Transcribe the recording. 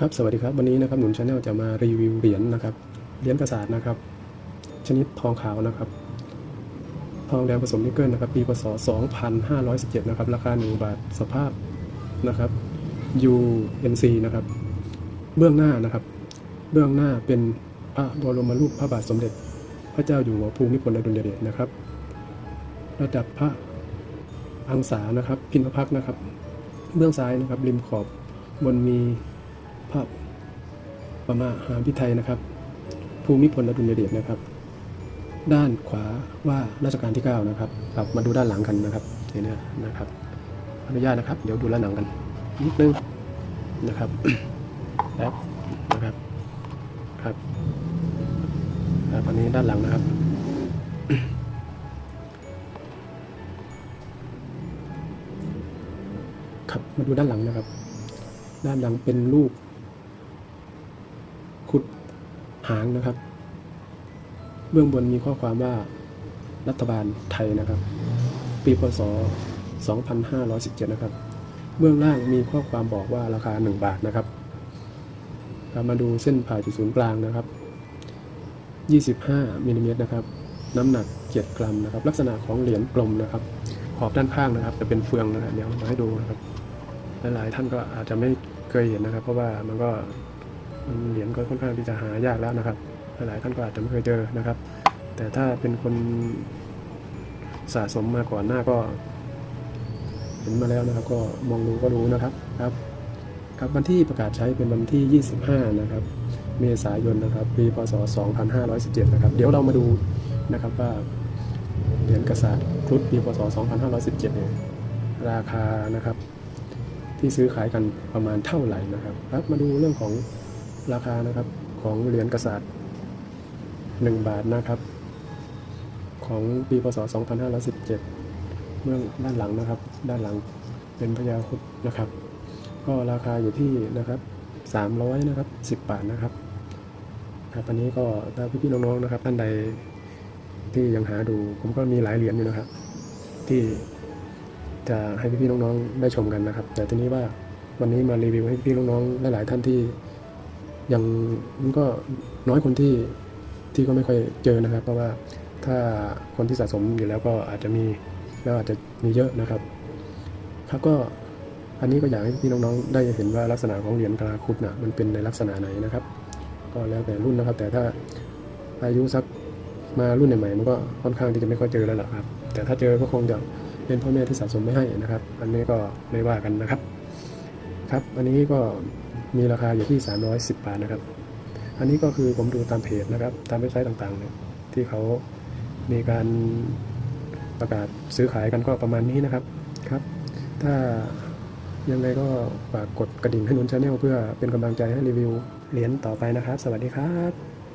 ครับสวัสดีครับวันนี้นะครับหนุนชาแนลจะมารีวิวเหรียญนะครับเหรียญกระสาดนะครับ ชนิดทองขาวนะครับ ทองแดงผสมนิกเกิลนะครับ ปีพศ 2517 นะครับ ราคา 1 บาทสภาพนะครับ UNC นะครับ เบื้องหน้านะครับ เบื้องหน้าเป็นพระบรมรูปพระบาทสมเด็จ พระเจ้าอยู่หัวภูมิพลอดุลยเดชนะครับ ระดับพระอังสานะครับพินพระพักนะครับ เบื้องซ้ายนะครับริมขอบบนมี ภาพประมาหาพิไทยนะครับ ภูมิพลอดุลยเดชนะครับ ด้านขวาว่าราชการที่ 9 นะครับครับมาดูด้านหลังกันนะครับเห็นไหมนะครับ อนุญาตนะครับ เดี๋ยวดูด้านหลังกันนิดนึงนะครับแป๊บนะครับครับครับอันนี้ด้านหลังนะครับครับมาดูด้านหลังนะครับ ด้านหลังเป็นรูปคุด หางนะครับ เบื้องบนมีข้อความว่ารัฐบาลไทยนะครับ ปีพศ 2517 นะครับ เบื้องล่างมีข้อความบอกว่าราคา 1 บาทนะครับเรามาดูเส้นผ่าจุดศูนย์กลางนะครับ 25มิลลิเมตรนะครับ น้ำหนัก 7 กรัมนะครับ ลักษณะของเหรียญกลมนะครับ ขอบด้านข้างนะครับ จะเป็นเฟืองนะครับ เดี๋ยวมาให้ดูนะครับ หลายๆท่านก็อาจจะไม่เคยเห็นนะครับ เพราะว่ามันก็ เหรียญก็ค่อนข้างที่จะหายากแล้วนะครับหลายท่านก็อาจจะไม่เคยเจอนะครับ แต่ถ้าเป็นคนสะสมมาก่อนหน้าก็เห็นมาแล้วนะครับ ก็มองดูก็รู้นะครับครับ ครับวันที่ประกาศใช้เป็นวันที่ 25 นะครับ เมษายนนะครับ ปีพศ 2517 นะครับ เดี๋ยวเรามาดูนะครับว่าเหรียญกษัตริย์ครุฑปีพศ 2517 เนี่ยราคานะครับ ที่ซื้อขายกันประมาณเท่าไหร่นะครับ ครับมาดูเรื่องของ ราคานะครับของเหรียญกษัตริย์ 1 บาทนะครับ ของปีพศ 2517 เมื่องด้านหลังนะครับ ด้านหลังเป็นพญาครุฑนะครับ ก็ราคาอยู่ที่นะครับ 300 นะครับ 10 บาทนะครับครับอันนี้ก็ถ้าพี่ๆน้องๆนะครับ ท่านใดที่ยังหาดู ผมก็มีหลายเหรียญอยู่นะครับ ที่จะให้พี่ๆน้องๆได้ชมกันนะครับ แต่ทีนี้ว่าวันนี้มารีวิวให้พี่ๆน้องๆหลายๆท่านที่ ยังมันก็น้อยคนที่ที่ก็ไม่ค่อยเจอนะครับ เพราะว่าถ้าคนที่สะสมอยู่แล้วก็อาจจะมีแล้วอาจจะมีเยอะนะครับ ครับก็อันนี้ก็อยากให้พี่น้องๆได้เห็นว่าลักษณะของเหรียญกะลาครุฑนะมันเป็นในลักษณะไหนนะครับ ก็แล้วแต่รุ่นนะครับ แต่ถ้าอายุสักมารุ่นใหม่ๆมันก็ค่อนข้างที่จะไม่ค่อยเจอแล้วล่ะครับ แต่ถ้าเจอก็คงจะเป็นพ่อแม่ที่สะสมไม่ให้นะครับ อันนี้ก็ไม่ว่ากันนะครับ ครับ อันนี้ก็มีราคาอยู่ที่ 310 บาทนะครับ อันนี้ก็คือผมดูตามเพจนะครับ ตามเว็บไซต์ต่างๆเนี่ยที่เขามีการประกาศซื้อขายกันก็ประมาณนี้นะครับ ครับ ถ้ายังไงก็ฝากกดกระดิ่งให้นุนชาแนลเพื่อเป็นกำลังใจให้รีวิวเหรียญต่อไปนะครับ สวัสดีครับ